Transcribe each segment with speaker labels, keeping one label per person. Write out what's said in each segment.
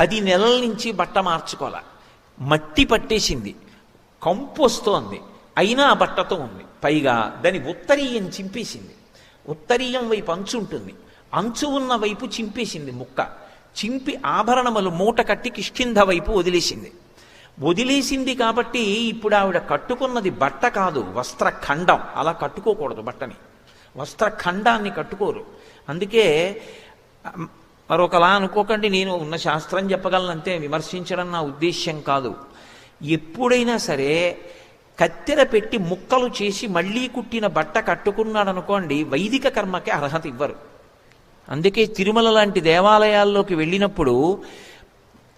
Speaker 1: పది నెలల నుంచి బట్ట మార్చుకోలే మట్టి పట్టేసింది. కంపు వస్తోంది. అయినా ఆ బట్టతో ఉంది. పైగా దాని ఉత్తరీయం చింపేసింది. ఉత్తరీయం వైపు అంచు ఉంటుంది. అంచు ఉన్న వైపు చింపేసింది ముక్క. చింపి ఆభరణములు మూట కట్టి కిష్కింధ వైపు వదిలేసింది. వదిలేసింది కాబట్టి ఇప్పుడు ఆవిడ కట్టుకున్నది బట్ట కాదు వస్త్రఖండం. అలా కట్టుకోకూడదు బట్టని. వస్త్రఖండాన్ని కట్టుకోరు. అందుకే మరొకలా అనుకోకండి నేను ఉన్న శాస్త్రం చెప్పగలనంతే విమర్శించడం నా ఉద్దేశ్యం కాదు. ఎప్పుడైనా సరే కత్తెర పెట్టి ముక్కలు చేసి మళ్ళీ కుట్టిన బట్ట కట్టుకున్నాడు అనుకోండి వైదిక కర్మకి అర్హత ఇవ్వరు. అందుకే తిరుమల లాంటి దేవాలయాల్లోకి వెళ్ళినప్పుడు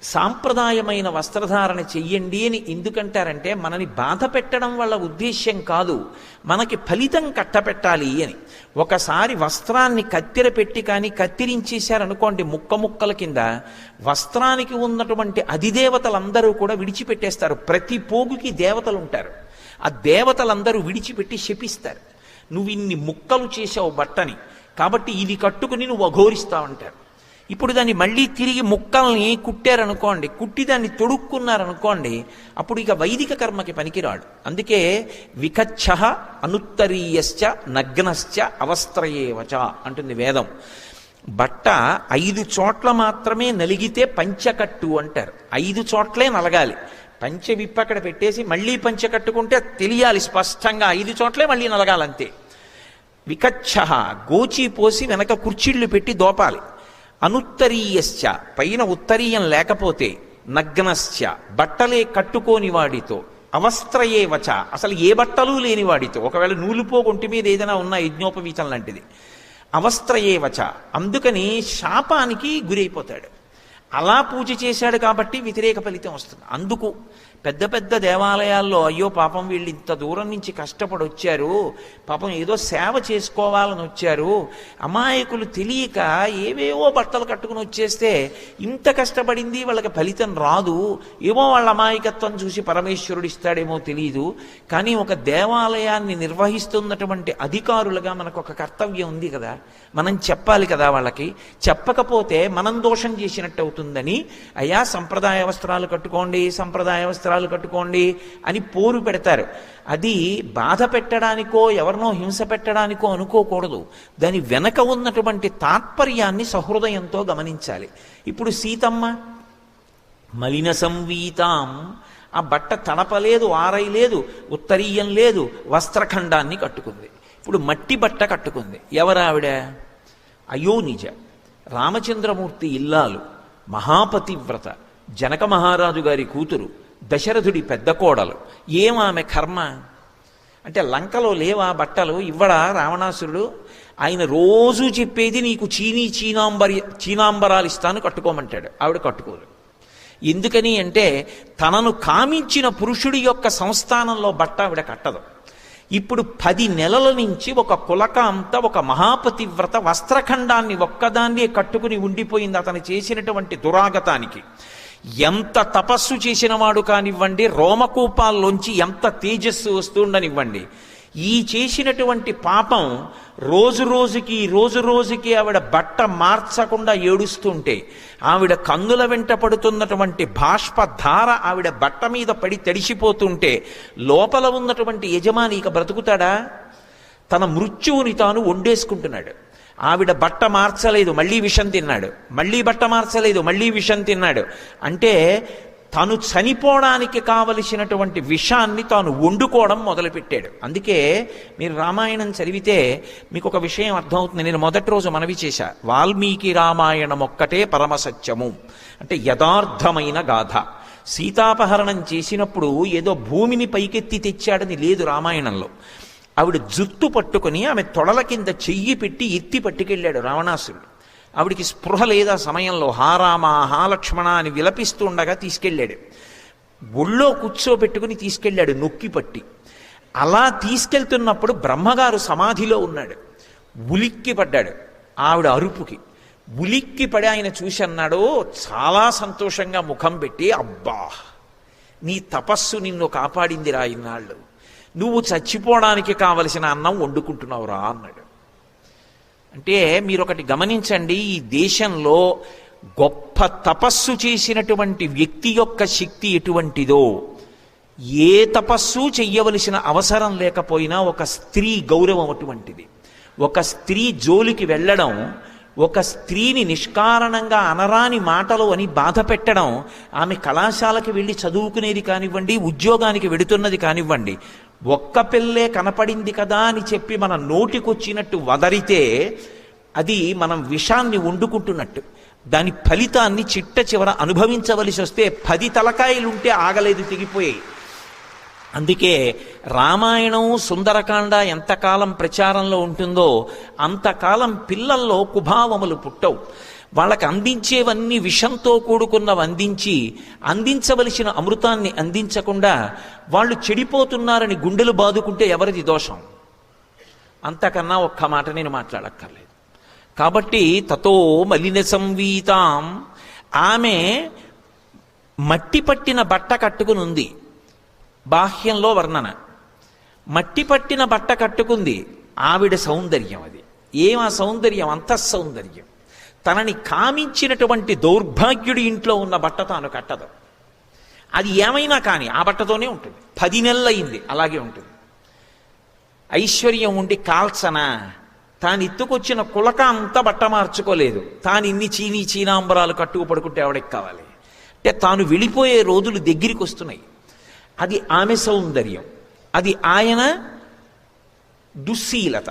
Speaker 1: సాంప్రదాయమైన వస్త్రధారణ చెయ్యండి అని ఎందుకంటారంటే మనని బాధ పెట్టడం వల్ల ఉద్దేశ్యం కాదు మనకి ఫలితం కట్టపెట్టాలి అని. ఒకసారి వస్త్రాన్ని కత్తిర పెట్టి కానీ కత్తిరించేశారనుకోండి ముక్క ముక్కల కింద వస్త్రానికి ఉన్నటువంటి అధిదేవతలందరూ కూడా విడిచిపెట్టేస్తారు. ప్రతి పోగుకి దేవతలు ఉంటారు ఆ దేవతలందరూ విడిచిపెట్టి శపిస్తారు. నువ్వు ఇన్ని ముక్కలు చేసావు బట్టని కాబట్టి ఇది కట్టుకుని నువ్వు అఘోరిస్తావంటారు. ఇప్పుడు దాన్ని మళ్ళీ తిరిగి ముక్కల్ని కుట్టారనుకోండి కుట్టి దాన్ని తొడుక్కున్నారనుకోండి అప్పుడు ఇక వైదిక కర్మకి పనికిరాడు. అందుకే వికచ్ఛ అనుత్తరీయశ్చ నగ్నశ్చ అవస్త్రయేవచ అంటుంది వేదం. బట్ట ఐదు చోట్ల మాత్రమే నలిగితే పంచకట్టు అంటారు. ఐదు చోట్లే నలగాలి. పంచె విప్ప అక్కడ పెట్టేసి మళ్ళీ పంచె కట్టుకుంటే తెలియాలి స్పష్టంగా. ఐదు చోట్లే మళ్ళీ నలగాలంతే. వికచ్చ గోచి పోసి వెనక కుర్చీళ్ళు పెట్టి దోపాలి. అనుత్తరీయశ్చ పైన ఉత్తరీయం లేకపోతే నగ్నశ్చ బట్టలే కట్టుకోని వాడితో అవస్త్రయే వచ అసలు ఏ బట్టలు లేని వాడితో ఒకవేళ నూలుపో ఒంటి మీద ఏదైనా ఉన్న యజ్ఞోపవీతం లాంటిది అవస్త్రయే వచ అందుకని శాపానికి గురైపోతాడు. అలా పూజ చేశాడు కాబట్టి వ్యతిరేక ఫలితం వస్తుంది. అందుకు పెద్ద పెద్ద దేవాలయాల్లో అయ్యో పాపం వీళ్ళు ఇంత దూరం నుంచి కష్టపడి వచ్చారు పాపం ఏదో సేవ చేసుకోవాలని వచ్చారు. అమాయకులు తెలియక ఏవేవో బట్టలు కట్టుకుని వచ్చేస్తే ఇంత కష్టపడింది వాళ్ళకి ఫలితం రాదు. ఏమో వాళ్ళ అమాయకత్వం చూసి పరమేశ్వరుడు ఇస్తాడేమో తెలియదు కానీ ఒక దేవాలయాన్ని నిర్వహిస్తున్నటువంటి అధికారులుగా మనకు ఒక కర్తవ్యం ఉంది కదా. మనం చెప్పాలి కదా వాళ్ళకి. చెప్పకపోతే మనం దోషం చేసినట్టు అవుతుందని. అయ్యా సంప్రదాయ వస్త్రాలు కట్టుకోండి సంప్రదాయ వస్త్రాలు కట్టుకోండి అని పోరు పెడతారు. అది బాధ పెట్టడానికో ఎవరినో హింస పెట్టడానికో అనుకోకూడదు. దాని వెనక ఉన్నటువంటి తాత్పర్యాన్ని సహృదయంతో గమనించాలి. ఇప్పుడు సీతమ్మ మలిన సంవీతాం. ఆ బట్ట తడపలేదు ఆరైలేదు ఉత్తరీయం లేదు వస్త్రఖండాన్ని కట్టుకుంది. ఇప్పుడు మట్టి బట్ట కట్టుకుంది. ఎవరావిడ? అయోనిజ. రామచంద్రమూర్తి ఇల్లాలు. మహాపతివ్రత. జనక మహారాజు గారి కూతురు. దశరథుడి పెద్ద కోడలు. ఏం ఆమె కర్మ? అంటే లంకలో లేవా బట్టలు? ఇవ్వడా రావణాసురుడు? ఆయన రోజు చెప్పేది నీకు చీనీ చీనాంబరి చీనాంబరాలు ఇస్తాను కట్టుకోమంటాడు. ఆవిడ కట్టుకోదు. ఎందుకని అంటే తనను కామించిన పురుషుడి యొక్క సంస్థానంలో బట్ట ఆవిడ కట్టదు. ఇప్పుడు పది నెలల నుంచి ఒక కులకాంత ఒక మహాపతివ్రత వస్త్రఖండాన్ని ఒక్కదాన్నే కట్టుకుని ఉండిపోయింది అతను చేసినటువంటి దురాగతానికి. ఎంత తపస్సు చేసిన వాడు కానివ్వండి రోమకూపాల్లోంచి ఎంత తేజస్సు వస్తుండనివ్వండి ఈ చేసినటువంటి పాపం రోజు రోజుకి రోజు రోజుకి ఆవిడ బట్ట మార్చకుండా ఏడుస్తుంటే ఆవిడ కన్నుల వెంట పడుతున్నటువంటి బాష్ప ధార ఆవిడ బట్ట మీద పడి తడిసిపోతుంటే లోపల ఉన్నటువంటి యజమాని ఇక బ్రతుకుతాడా? తన మృత్యువుని తాను వండేసుకుంటున్నాడు ఆవిడ బట్ట మార్చలేదు మళ్ళీ విషం తిన్నాడు. మళ్ళీ బట్ట మార్చలేదు మళ్ళీ విషం తిన్నాడు. అంటే తను చనిపోవడానికి కావలసినటువంటి విషాన్ని తాను వండుకోవడం మొదలుపెట్టాడు. అందుకే మీరు రామాయణం చదివితే మీకు ఒక విషయం అర్థమవుతుంది. నేను మొదటి రోజు మనవి చేశా. వాల్మీకి రామాయణం ఒక్కటే పరమసత్యము. అంటే యథార్థమైన గాథ. సీతాపహరణం చేసినప్పుడు ఏదో భూమిని పైకెత్తి తెచ్చాడని లేదు రామాయణంలో. ఆవిడ జుత్తు పట్టుకుని ఆమె తొడల కింద చెయ్యి పెట్టి ఎత్తి పట్టుకెళ్ళాడు రావణాసురుడు. ఆవిడికి స్పృహ లేదా సమయంలో హారామ హాలక్ష్మణ అని విలపిస్తుండగా తీసుకెళ్ళాడు. ఒళ్ళో కూర్చోబెట్టుకుని తీసుకెళ్ళాడు నొక్కి పట్టి. అలా తీసుకెళ్తున్నప్పుడు బ్రహ్మగారు సమాధిలో ఉన్నాడు. ఉలిక్కి పడ్డాడు ఆవిడ అరుపుకి. ఉలిక్కి పడి ఆయన చూసి అన్నాడు చాలా సంతోషంగా ముఖం పెట్టి అబ్బా నీ తపస్సు నిన్ను కాపాడిందిరా ఇన్నాళ్ళు. నువ్వు చచ్చిపోవడానికి కావలసిన అన్నం వండుకుంటున్నావురా అన్నాడు. అంటే మీరు ఒకటి గమనించండి ఈ దేశంలో గొప్ప గొప్ప తపస్సు చేసినటువంటి వ్యక్తి యొక్క శక్తి ఎటువంటిదో ఏ తపస్సు చెయ్యవలసిన అవసరం లేకపోయినా ఒక స్త్రీ గౌరవం అటువంటిది. ఒక స్త్రీ జోలికి వెళ్ళడం ఒక స్త్రీని నిష్కారణంగా అనరాని మాటలు అని బాధ పెట్టడం ఆమె కళాశాలకి వెళ్ళి చదువుకునేది కానివ్వండి ఉద్యోగానికి వెడుతున్నది కానివ్వండి ఒక్క పిల్లే కనపడింది కదా అని చెప్పి మన నోటికొచ్చినట్టు వదరితే అది మనం విషాన్ని వండుకుంటున్నట్టు. దాని ఫలితాన్ని చిట్ట చివర అనుభవించవలసి వస్తే పది తలకాయలుంటే ఆగలేదు తెగిపోయాయి. అందుకే రామాయణం సుందరకాండ ఎంతకాలం ప్రచారంలో ఉంటుందో అంతకాలం పిల్లల్లో కుభావములు పుట్టవు. వాళ్ళకి అందించేవన్నీ విషంతో కూడుకున్నవి అందించి అందించవలసిన అమృతాన్ని అందించకుండా వాళ్ళు చెడిపోతున్నారని గుండెలు బాదుకుంటే ఎవరిది దోషం? అంతకన్నా ఒక్క మాట నేను మాట్లాడక్కర్లేదు. కాబట్టి తతో మలిన సంవీతాం. ఆమె మట్టి పట్టిన బట్ట కట్టుకుని ఉంది బాహ్యంలో వర్ణన. మట్టి పట్టిన బట్ట కట్టుకుంది. ఆవిడ సౌందర్యం అది. ఏం ఆ సౌందర్యం? అంత సౌందర్యం తనని కామించినటువంటి దౌర్భాగ్యుడి ఇంట్లో ఉన్న బట్ట తాను కట్టదు. అది ఏమైనా కానీ ఆ బట్టతోనే ఉంటుంది. పది నెలలయింది అలాగే ఉంటుంది. ఐశ్వర్యం ఉండి కాల్చనా? తాను ఎత్తుకొచ్చిన కులక అంతా బట్ట మార్చుకోలేదు. తాను ఇన్ని చీనీ చీనాంబరాలు కట్టుకు పడుకుంటే ఎవడికి కావాలి? అంటే తాను వెళ్ళిపోయే రోజులు దగ్గరికి వస్తున్నాయి. అది ఆమె సౌందర్యం. అది ఆయన దుశ్శీలత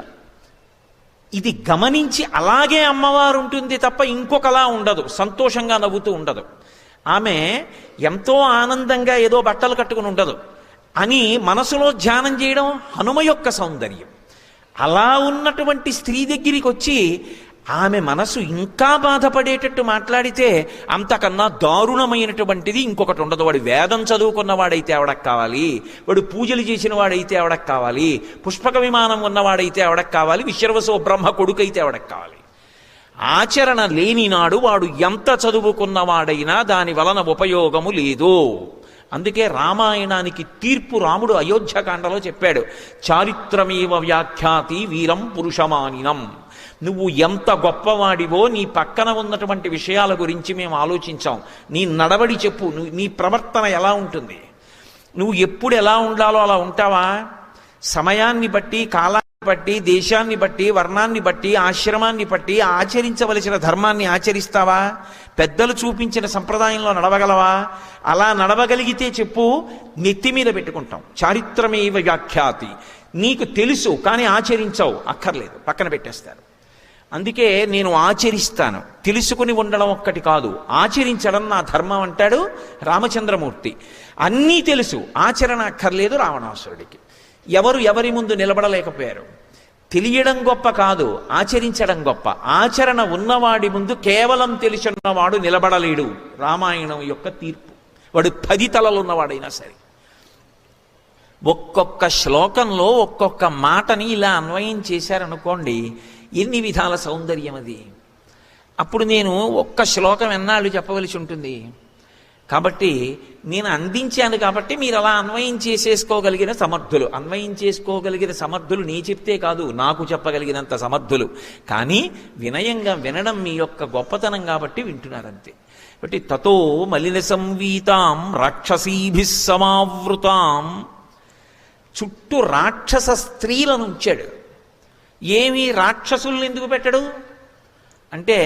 Speaker 1: ఇది గమనించి అలాగే అమ్మవారు ఉంటుంది తప్ప ఇంకొకలా ఉండదు సంతోషంగా నవ్వుతూ ఉండదు. ఆమె ఎంతో ఆనందంగా ఏదో బట్టలు కట్టుకుని ఉండదు అని మనసులో ధ్యానం చేయడం హనుమ యొక్క సౌందర్యం. అలా ఉన్నటువంటి స్త్రీ దగ్గరికి వచ్చి ఆమె మనసు ఇంకా బాధపడేటట్టు మాట్లాడితే అంతకన్నా దారుణమైనటువంటిది ఇంకొకటి ఉండదు. వాడు వేదం చదువుకున్న వాడైతే ఎవడకు కావాలి? వాడు పూజలు చేసిన వాడైతే ఆవిడకు కావాలి? పుష్పక విమానం ఉన్నవాడైతే ఆవిడకు కావాలి? విశ్వవసో బ్రహ్మ కొడుకైతే ఆవిడకు కావాలి? ఆచరణ లేని నాడు వాడు ఎంత చదువుకున్నవాడైనా దాని వలన ఉపయోగము లేదు. అందుకే రామాయణానికి తీర్పు రాముడు అయోధ్యకాండలో చెప్పాడు. చారిత్రమేవ వ్యాఖ్యాతి వీరం పురుషమానినం. నువ్వు ఎంత గొప్పవాడివో నీ పక్కన ఉన్నటువంటి విషయాల గురించి మేము ఆలోచించాం. నీ నడవడి చెప్పు నువ్వు నీ ప్రవర్తన ఎలా ఉంటుంది? నువ్వు ఎప్పుడు ఎలా ఉండాలో అలా ఉంటావా? సమయాన్ని బట్టి కాలా బట్టి దేశాన్ని బట్టి వర్ణాన్ని బట్టి ఆశ్రమాన్ని బట్టి ఆచరించవలసిన ధర్మాన్ని ఆచరిస్తావా? పెద్దలు చూపించిన సంప్రదాయంలో నడవగలవా? అలా నడవగలిగితే చెప్పు నెత్తి మీద పెట్టుకుంటాం. చారిత్రమేవ వ్యాఖ్యాతి. నీకు తెలుసు కానీ ఆచరించవు అక్కర్లేదు పక్కన పెట్టేస్తారు. అందుకే నేను ఆచరిస్తాను. తెలుసుకుని ఉండడం ఒక్కటి కాదు ఆచరించడం నా ధర్మం అంటాడు రామచంద్రమూర్తి. అన్నీ తెలుసు ఆచరణ అక్కర్లేదు రావణాసురుడికి. ఎవరు ఎవరి ముందు నిలబడలేకపోయారు. తెలియడం గొప్ప కాదు ఆచరించడం గొప్ప. ఆచరణ ఉన్నవాడి ముందు కేవలం తెలిసిన్నవాడు నిలబడలేడు రామాయణం యొక్క తీర్పు. వాడు పది తలలు ఉన్నవాడైనా సరే. ఒక్కొక్క శ్లోకంలో ఒక్కొక్క మాటని ఇలా అన్వయం చేశారనుకోండి ఎన్ని విధాల సౌందర్యం అది? అప్పుడు నేను ఒక్క శ్లోకం ఎన్నాళ్ళు చెప్పవలసి ఉంటుంది? కాబట్టి నేను అందించాను కాబట్టి మీరు అలా అన్వయం చేసేసుకోగలిగిన సమర్థులు. అన్వయం చేసుకోగలిగిన సమర్థులు నీ చెప్తే కాదు నాకు చెప్పగలిగినంత సమర్థులు. కానీ వినయంగా వినడం మీ యొక్క గొప్పతనం కాబట్టి వింటున్నారంతే. కాబట్టి తతో మలిన సంవీతాం రాక్షసీభి సమావృతాం. చుట్టూ రాక్షస స్త్రీలను ఉంచాడు. ఏమి రాక్షసుల్ని ఎందుకు పెట్టడు? అంటే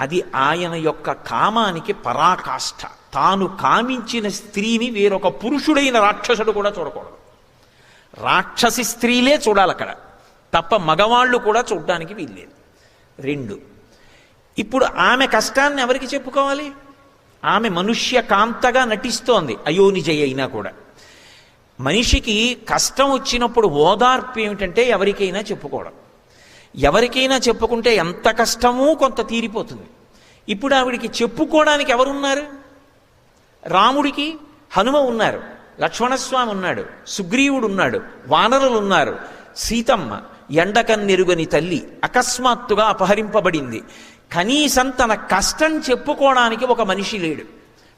Speaker 1: అది ఆయన యొక్క కామానికి పరాకాష్ఠ తాను కామించిన స్త్రీని వేరొక పురుషుడైన రాక్షసుడు కూడా చూడకూడదు. రాక్షసి స్త్రీలే చూడాలి అక్కడ. తప్ప మగవాళ్ళు కూడా చూడడానికి వీల్లేదు. రెండు. ఇప్పుడు ఆమె కష్టాన్ని ఎవరికి చెప్పుకోవాలి? ఆమె మనుష్య కాంతగా నటిస్తోంది. అయోనిజయ అయినా కూడా. మనిషికి కష్టం వచ్చినప్పుడు ఓదార్పు ఏమిటంటే ఎవరికైనా చెప్పుకోవడం. ఎవరికైనా చెప్పుకుంటే ఎంత కష్టమో కొంత తీరిపోతుంది. ఇప్పుడు ఆవిడికి చెప్పుకోవడానికి ఎవరున్నారు? రాముడికి హనుమ ఉన్నారు లక్ష్మణస్వామి ఉన్నాడు సుగ్రీవుడు ఉన్నాడు వానరులు ఉన్నారు. సీతమ్మ ఎండకన్నెరుగని తల్లి అకస్మాత్తుగా అపహరింపబడింది. కనీసం తన కష్టం చెప్పుకోవడానికి ఒక మనిషి లేడు.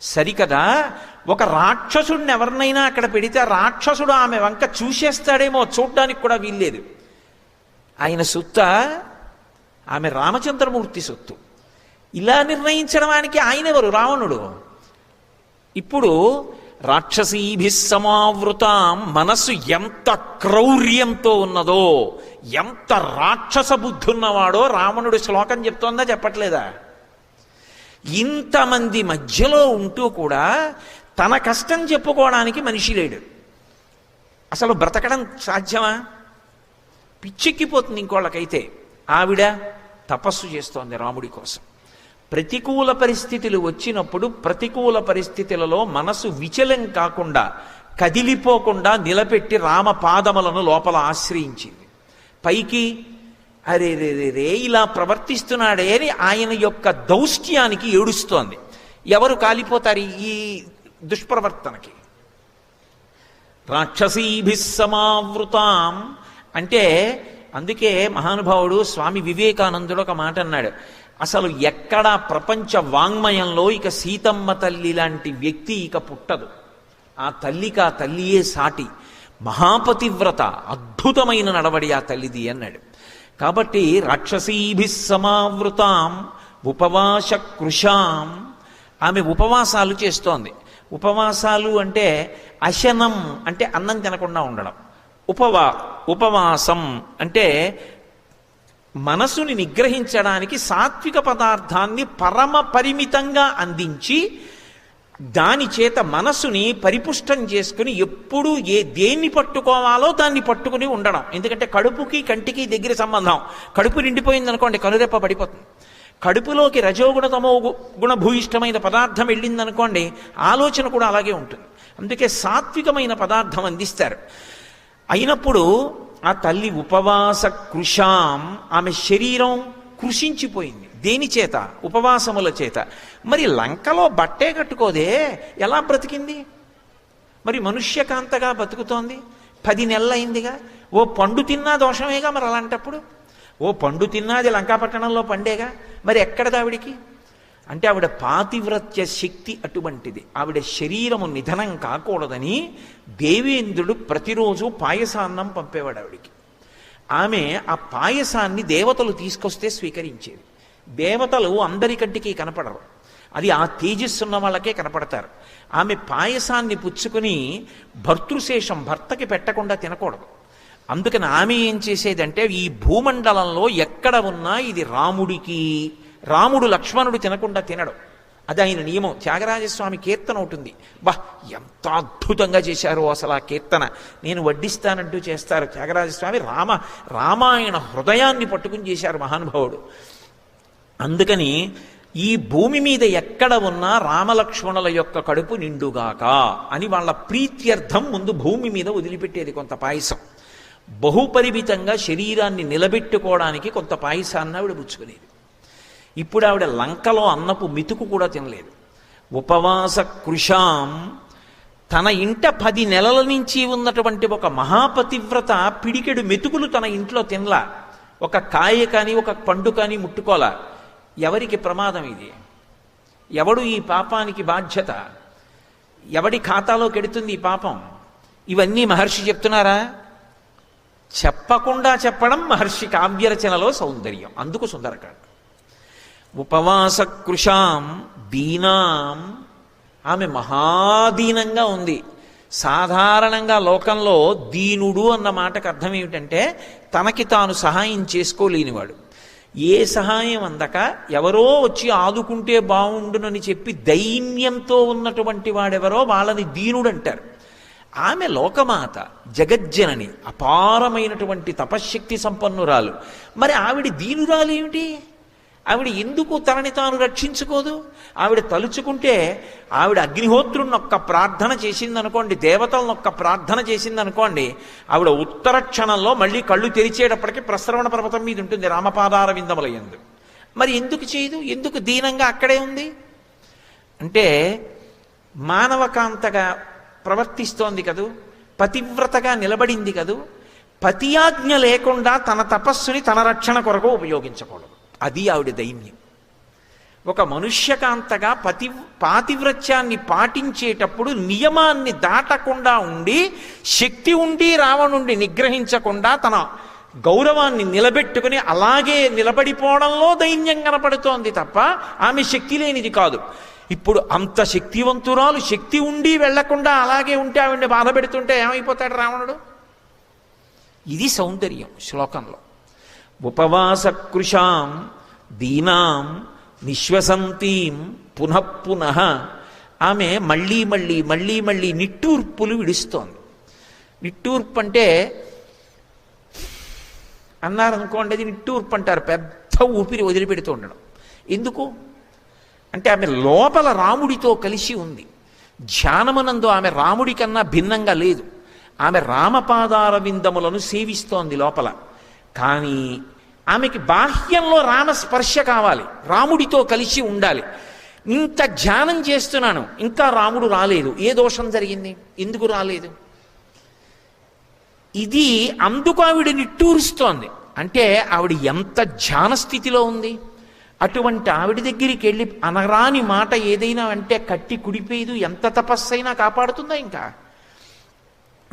Speaker 1: సరికదా? ఒక రాక్షసుడిని ఎవరినైనా అక్కడ పెడితే రాక్షసుడు ఆమె వంక చూసేస్తాడేమో చూడ్డానికి కూడా వీల్లేదు. ఆయన సొత్త ఆమె రామచంద్రమూర్తి సొత్తు. ఇలా నిర్ణయించడానికి ఆయనెవరు రావణుడు. ఇప్పుడు రాక్షసీభి సమావృత మనస్సు ఎంత క్రౌర్యంతో ఉన్నదో ఎంత రాక్షస బుద్ధి ఉన్నవాడో రావణుడు శ్లోకం చెప్తోందా చెప్పట్లేదా? ఇంతమంది మధ్యలో ఉంటూ కూడా తన కష్టం చెప్పుకోవడానికి మనిషి లేడు. అసలు బ్రతకడం సాధ్యమా? పిచ్చెక్కిపోతుంది ఇంకోళ్ళకైతే. ఆవిడ తపస్సు చేస్తోంది రాముడి కోసం. ప్రతికూల పరిస్థితులు వచ్చినప్పుడు ప్రతికూల పరిస్థితులలో మనసు విచలం కాకుండా కదిలిపోకుండా నిలబెట్టి రామ పాదములను లోపల ఆశ్రయించింది. పైకి అరే రే రే రే ఇలా ప్రవర్తిస్తున్నాడే అని ఆయన యొక్క దౌష్ట్యానికి ఏడుస్తోంది. ఎవరు కాలిపోతారు ఈ దుష్ప్రవర్తనకి? రాక్షసీభి సమావృతాం అంటే అందుకే మహానుభావుడు స్వామి వివేకానందుడు ఒక మాట అన్నాడు. అసలు ఎక్కడ ప్రపంచ వాంగ్మయంలో ఇక సీతమ్మ తల్లి లాంటి వ్యక్తి ఇక పుట్టదు. ఆ తల్లికి ఆ తల్లియే సాటి. మహాపతివ్రత అద్భుతమైన నడవడి ఆ తల్లిది అన్నాడు. కాబట్టి రాక్షసీభి సమావృతాం ఉపవాస కృషాం. ఆమె ఉపవాసాలు చేస్తోంది. ఉపవాసాలు అంటే అశనం అంటే అన్నం తినకుండా ఉండడం. ఉపవా ఉపవాసం అంటే మనసుని నిగ్రహించడానికి సాత్విక పదార్థాన్ని పరమ పరిమితంగా అందించి దాని చేత మనసుని పరిపుష్టం చేసుకుని ఎప్పుడు ఏ దేన్ని పట్టుకోవాలో దాన్ని పట్టుకుని ఉండడం. ఎందుకంటే కడుపుకి కంటికి దగ్గర సంబంధం. కడుపు నిండిపోయింది అనుకోండి కనురెప్ప పడిపోతుంది. కడుపులోకి రజోగుణ తమో గుణభూయిష్టమైన పదార్థం వెళ్ళిందనుకోండి ఆలోచన కూడా అలాగే ఉంటుంది. అందుకే సాత్వికమైన పదార్థం అందిస్తారు. అయినప్పుడు ఆ తల్లి ఉపవాస కృషాం ఆమె శరీరం కృషించిపోయింది. దేని చేత? ఉపవాసముల చేత. మరి లంకలో బట్టే కట్టుకోదే ఎలా బ్రతికింది? మరి మనుష్యకాంతగా బతుకుతోంది. పది నెలలైందిగా. ఓ పండు తిన్నా దోషమేగా మరి అలాంటప్పుడు? ఓ పండు తిన్నాది లంకాపట్టణంలో పండేగా. మరి ఎక్కడ దావిడికి? అంటే ఆవిడ పాతివ్రత్య శక్తి అటువంటిది. ఆవిడ శరీరము నిధనం కాకూడదని దేవేంద్రుడు ప్రతిరోజు పాయసాన్నం పంపేవాడు ఆవిడికి. ఆమె ఆ పాయసాన్ని దేవతలు తీసుకొస్తే స్వీకరించేది. దేవతలు అందరికంటికి కనపడరు. అది ఆ తేజస్సు ఉన్న వాళ్ళకే కనపడతారు. ఆమె పాయసాన్ని పుచ్చుకుని భర్తృశేషం భర్తకి పెట్టకుండా తినకూడదు. అందుకని ఆమె ఏం చేసేదంటే ఈ భూమండలంలో ఎక్కడ ఉన్నా ఇది రాముడికి రాముడు లక్ష్మణుడు తినకుండా తినడు. అది ఆయన నియమం. త్యాగరాజస్వామి కీర్తన ఉంటుంది బా ఎంత అద్భుతంగా చేశారో అసలు ఆ కీర్తన. నేను వడ్డిస్తానంటూ చేస్తారు త్యాగరాజస్వామి. రామ రామాయణ హృదయాన్ని పట్టుకుని చేశారు మహానుభావుడు. అందుకని ఈ భూమి మీద ఎక్కడ ఉన్నా రామలక్ష్మణుల యొక్క కడుపు నిండుగాక అని వాళ్ళ ప్రీత్యర్థం ముందు భూమి మీద వదిలిపెట్టేది కొంత పాయసం. బహుపరిమితంగా శరీరాన్ని నిలబెట్టుకోవడానికి కొంత పాయసాన్ని ఆవిడ పుచ్చుకునేది. ఇప్పుడు ఆవిడ లంకలో అన్నపు మితుకు కూడా తినలేదు. ఉపవాస కృషాం తన ఇంట పది నెలల నుంచి ఉన్నటువంటి ఒక మహాపతివ్రత పిడికెడు మెతుకులు తన ఇంట్లో తినలా. ఒక కాయ కానీ ఒక పండు కానీ ముట్టుకోలా. ఎవరికి ప్రమాదం ఇది? ఎవడు ఈ పాపానికి బాధ్యత? ఎవడి ఖాతాలో కెడుతుంది ఈ పాపం? ఇవన్నీ మహర్షి చెప్తున్నారా? చెప్పకుండా చెప్పడం మహర్షి కావ్యరచనలో సౌందర్యం. అందుకు సుందరకాండ. ఉపవాస కృషాం దీనాం. ఆమె మహాదీనంగా ఉంది. సాధారణంగా లోకంలో దీనుడు అన్న మాటకు అర్థం ఏమిటంటే తనకి తాను సహాయం చేసుకోలేనివాడు. ఏ సహాయం అందక ఎవరో వచ్చి ఆదుకుంటే బాగుండునని చెప్పి దైన్యంతో ఉన్నటువంటి వాడెవరో వాళ్ళని దీనుడు అంటారు ఆమె లోకమాత జగజ్జనని అపారమైనటువంటి తపశ్శక్తి సంపన్నురాలు. మరి ఆవిడ దీనురాలు ఏమిటి ఆవిడ ఎందుకు తనని తాను రక్షించుకోదు? ఆవిడ తలుచుకుంటే ఆవిడ అగ్నిహోత్రుని ఒక్క ప్రార్థన చేసిందనుకోండి దేవతలను ఒక్క ప్రార్థన చేసిందనుకోండి ఆవిడ ఉత్తర క్షణంలో మళ్ళీ కళ్ళు తెరిచేటప్పటికి ప్రసరవణ పర్వతం మీద ఉంటుంది రామపాదార విందముల ఎందు మరి ఎందుకు చేయదు? ఎందుకు దీనంగా అక్కడే ఉంది? అంటే మానవకాంతగా ప్రవర్తిస్తోంది కదూ? పతివ్రతగా నిలబడింది కదూ? పతియాజ్ఞ లేకుండా తన తపస్సుని తన రక్షణ కొరకు ఉపయోగించకూడదు. అది ఆవిడ దైన్యం. ఒక మనుష్యకాంతగా పతి పాతివ్రత్యాన్ని పాటించేటప్పుడు నియమాన్ని దాటకుండా ఉండి శక్తి ఉండి రావణుండి నిగ్రహించకుండా తన గౌరవాన్ని నిలబెట్టుకుని అలాగే నిలబడిపోవడంలో దైన్యం కనపడుతోంది తప్ప ఆమె శక్తి లేనిది కాదు. ఇప్పుడు అంత శక్తివంతురాలు శక్తి ఉండి వెళ్ళకుండా అలాగే ఉంటే ఆవిడ్ని బాధ పెడుతుంటే ఏమైపోతాడు రావణుడు? ఇది సౌందర్యం శ్లోకంలో. ఉపవాసకృషాం దీనాం నిశ్వసంతీం పునః పునః. ఆమె మళ్ళీ మళ్ళీ మళ్ళీ మళ్ళీ నిట్టూర్పులు విడుస్తోంది. నిట్టూర్పు అంటే అన్నారనుకోండి అది నిట్టూర్పు అంటారు పెద్ద ఊపిరి వదిలిపెడుతూ ఉండడం. ఎందుకు? అంటే ఆమె లోపల రాముడితో కలిసి ఉంది. ధ్యానమునందు ఆమె రాముడి కన్నా భిన్నంగా లేదు. ఆమె రామపాదార విందములను సేవిస్తోంది లోపల. కానీ ఆమెకి బాహ్యంలో రామస్పర్శ కావాలి. రాముడితో కలిసి ఉండాలి. ఇంత ధ్యానం చేస్తున్నాను. ఇంకా రాముడు రాలేదు. ఏ దోషం జరిగింది? ఎందుకు రాలేదు? ఇది అందుకు ఆవిడ నిట్టూరుస్తోంది. అంటే ఆవిడ ఎంత ధ్యాన స్థితిలో ఉంది? అటువంటి ఆవిడ దగ్గరికి వెళ్ళి అనరాని మాట ఏదైనా అంటే కట్టి కుడిపోయేదు ఎంత తపస్సైనా కాపాడుతుందా ఇంకా?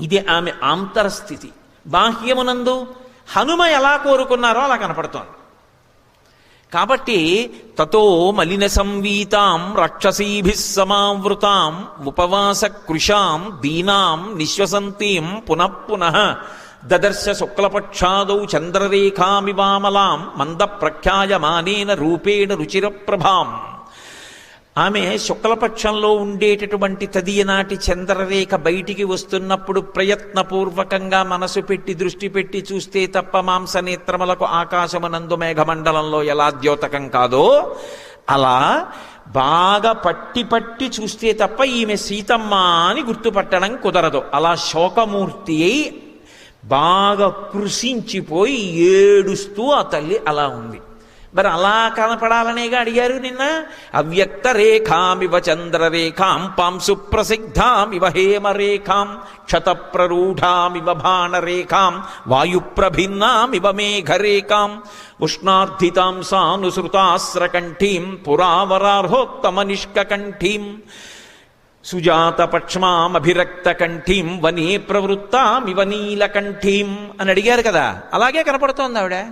Speaker 1: ఇది ఆమె ఆంతరస్థితి బాహ్యమునందు హనుమ ఎలా కోరుకున్నారో అలా కనపడుతోంది. కాబట్టి తతో మలిన సంవీతాం రక్షసీభి సమావృతాం ఉపవాస కృషాం దీనాం నిశ్వసంతీం పునఃపున దదర్శ శుక్లపక్షాదౌ చంద్రరేఖామివామలాం మంద ప్రఖ్యాయమానేన రూపేణ రుచిర ప్రభాం ఆమె శుక్లపక్షంలో ఉండేటటువంటి తదియనాటి చంద్రరేఖ బయటికి వస్తున్నప్పుడు ప్రయత్నపూర్వకంగా మనసు పెట్టి దృష్టి పెట్టి చూస్తే తప్ప మాంసనేత్రములకు ఆకాశమునందు మేఘమండలంలో ఎలా ద్యోతకం కాదో అలా బాగా పట్టి పట్టి చూస్తే తప్ప ఈమె సీతమ్మ అని గుర్తుపట్టడం కుదరదు. అలా శోకమూర్తి అయి బాగా కృషించిపోయి ఏడుస్తూ ఆ తల్లి అలా ఉంది. మరి అలా కనపడాలనేగా అడిగారు నిన్న? అవ్యక్త రేఖామివ చంద్రరేఖాం పాంసు ప్రసిద్ధామివ హేమరేఖాం క్షతప్రరూఢామివ వాయుప్రభిన్నాం వాయుప్రభిన్నామివ మేఘరేఖాం ఉష్ణార్థితాం సానుసృతాస్రకంఠీం పురావరార్హోత్తమ నిష్కంఠీం సుజాతపక్ష్మామభిరక్త కంఠీం వనే ప్రవృత్తామివ నీలకంఠీం అని అడిగారు కదా. అలాగే కనపడుతోంది ఆవిడ.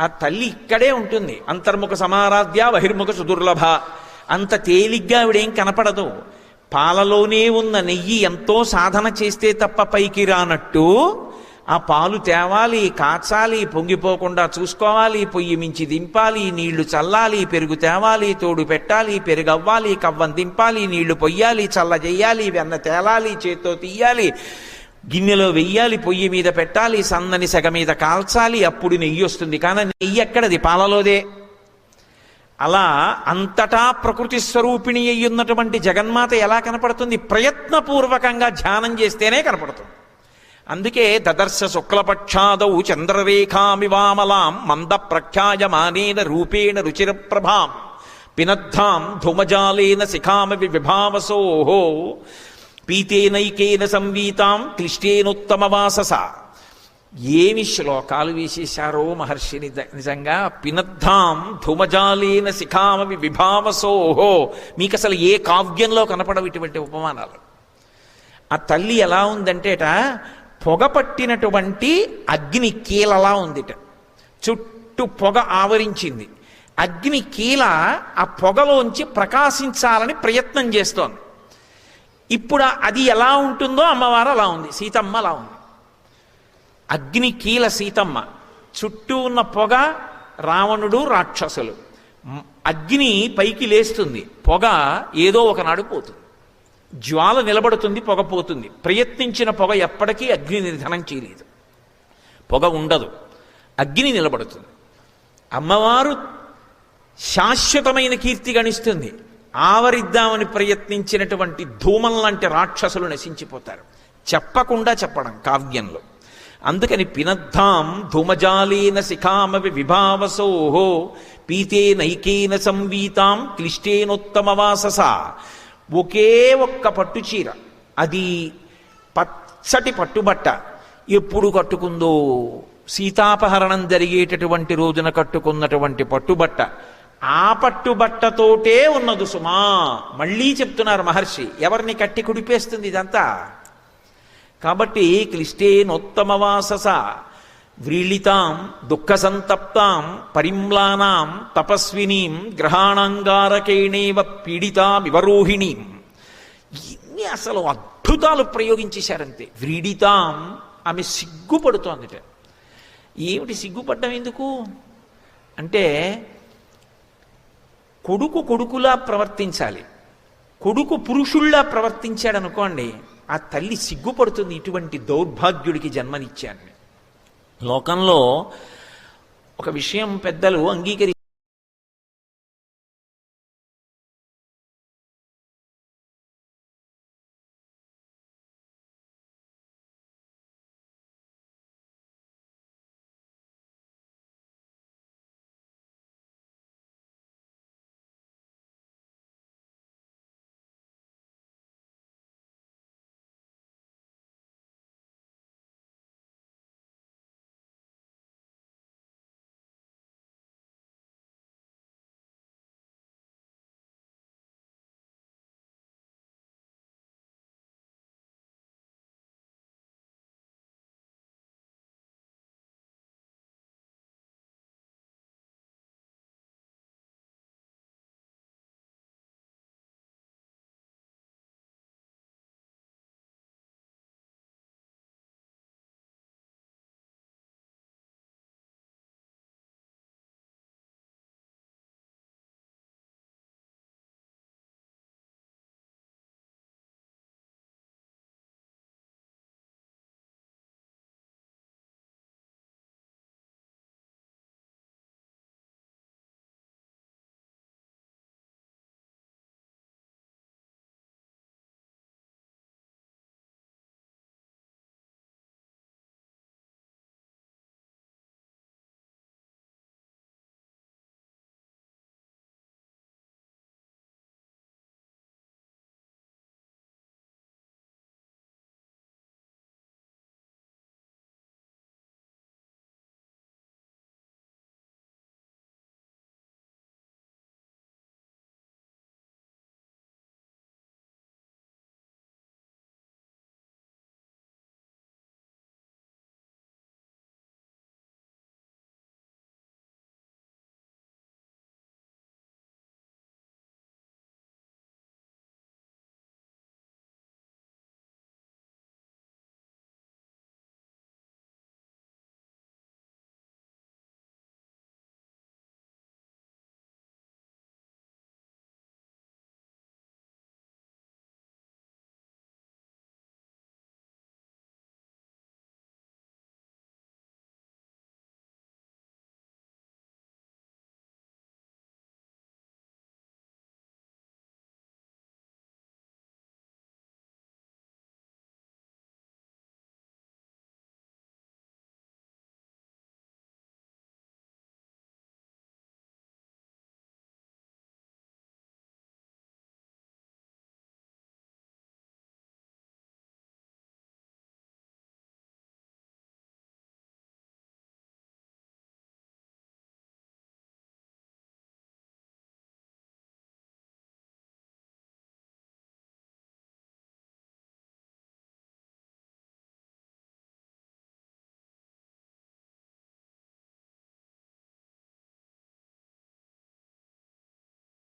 Speaker 1: ఆ తల్లి ఇక్కడే ఉంటుంది. అంతర్ముఖ సమారాధ్య బహిర్ముఖ సుదుర్లభ. అంత తేలిగ్గా ఆవిడేం కనపడదు. పాలలోనే ఉన్న నెయ్యి ఎంతో సాధన చేస్తే తప్ప పైకి రానట్టు. ఆ పాలు తేవాలి కాచాలి పొంగిపోకుండా చూసుకోవాలి పొయ్యి మించి దింపాలి నీళ్ళు చల్లాలి పెరుగు తేవాలి తోడు పెట్టాలి పెరుగవ్వాలి కవ్వం దింపాలి నీళ్ళు పొయ్యాలి చల్ల చెయ్యాలి వెన్న తేలాలి చేత్తో తీయాలి. గిన్నెలో వెయ్యాలి పొయ్యి మీద పెట్టాలి సన్నని సెగ మీద కాల్చాలి అప్పుడు నెయ్యి వస్తుంది. కానీ నెయ్యి ఎక్కడది? పాలలోదే. అలా అంతటా ప్రకృతి స్వరూపిణి అయి ఉన్నటువంటి జగన్మాత ఎలా కనపడుతుంది? ప్రయత్నపూర్వకంగా ధ్యానం చేస్తేనే కనపడుతుంది. అందుకే దదర్శ శుక్లపక్షాదౌ చంద్రరేఖామివామలాం మంద ప్రఖ్యాయమానేన రూపేణ రుచిర ప్రభాం పినద్ధాం ధుమజాలేన శిఖామవి విభావసోహో పీతేనైకేన సంవీతాం క్లిష్టేనోత్తమ వాసస ఏమి శ్లోకాలు వేసేశారో మహర్షి నిజ- నిజంగా? పినద్ధాం ధుమజాలేన శిఖామవి విభావసోహో. మీకు అసలు ఏ కావ్యంలో కనపడవు ఇటువంటి ఉపమానాలు? ఆ తల్లి ఎలా ఉందంటేట పొగ పట్టినటువంటి అగ్ని కీలలా ఉందిట. చుట్టూ పొగ ఆవరించింది. అగ్ని కీల ఆ పొగలోంచి ప్రకాశించాలని ప్రయత్నం చేస్తోంది. ఇప్పుడు అది ఎలా ఉంటుందో అమ్మవారు అలా ఉంది సీతమ్మ అలా ఉంది. అగ్ని కీల సీతమ్మ చుట్టూ ఉన్న పొగ రావణుడు రాక్షసులు. అగ్ని పైకి లేస్తుంది పొగ ఏదో ఒకనాడు పోతుంది. జ్వాల నిలబడుతుంది పొగ పోతుంది. ప్రయత్నించిన పొగ ఎప్పటికీ అగ్ని నిర్ధనం చేయలేదు. పొగ ఉండదు అగ్ని నిలబడుతుంది. అమ్మవారు శాశ్వతమైన కీర్తి గణిస్తుంది. ఆవరిద్దామని ప్రయత్నించినటువంటి ధూమం లాంటి రాక్షసులు నశించిపోతారు. చెప్పకుండా చెప్పడం కావ్యంలో. అందుకని పినద్ధాం ధూమజాలేన శిఖామవి విభావసోహో పీతేనైకేన సంవీతాం క్లిష్టేనోత్తమ వాసస ఒకే ఒక్క పట్టు చీర అది పచ్చటి పట్టుబట్ట ఎప్పుడు కట్టుకుందో సీతాపహరణం జరిగేటటువంటి రోజున కట్టుకున్నటువంటి పట్టుబట్ట ఆ పట్టుబట్టతోటే ఉన్నదు సుమా. మళ్ళీ చెప్తున్నారు మహర్షి ఎవరిని కట్టి కుడిపేస్తుంది ఇదంతా? కాబట్టి క్లిష్టేనోత్తమ వాసస వ్రీళితాం దుఃఖ సంతప్తాం పరిమ్లానాం తపస్వినీం గ్రహాణంగారకేణేవ పీడితాం వివరోహిణీం ఇన్ని అసలు అద్భుతాలు ప్రయోగించేశారంతే. వ్రీడితాం ఆమె సిగ్గుపడుతోందిట. ఏమిటి సిగ్గుపడ్డం ఎందుకు? అంటే కొడుకు కొడుకులా ప్రవర్తించాలి. కొడుకు పురుషుల్లా ప్రవర్తించాడు అనుకోండి ఆ తల్లి సిగ్గుపడుతుంది ఇటువంటి దౌర్భాగ్యుడికి జన్మనిచ్చాను లోకంలో ఒక విషయం పెద్దలు అంగీకరి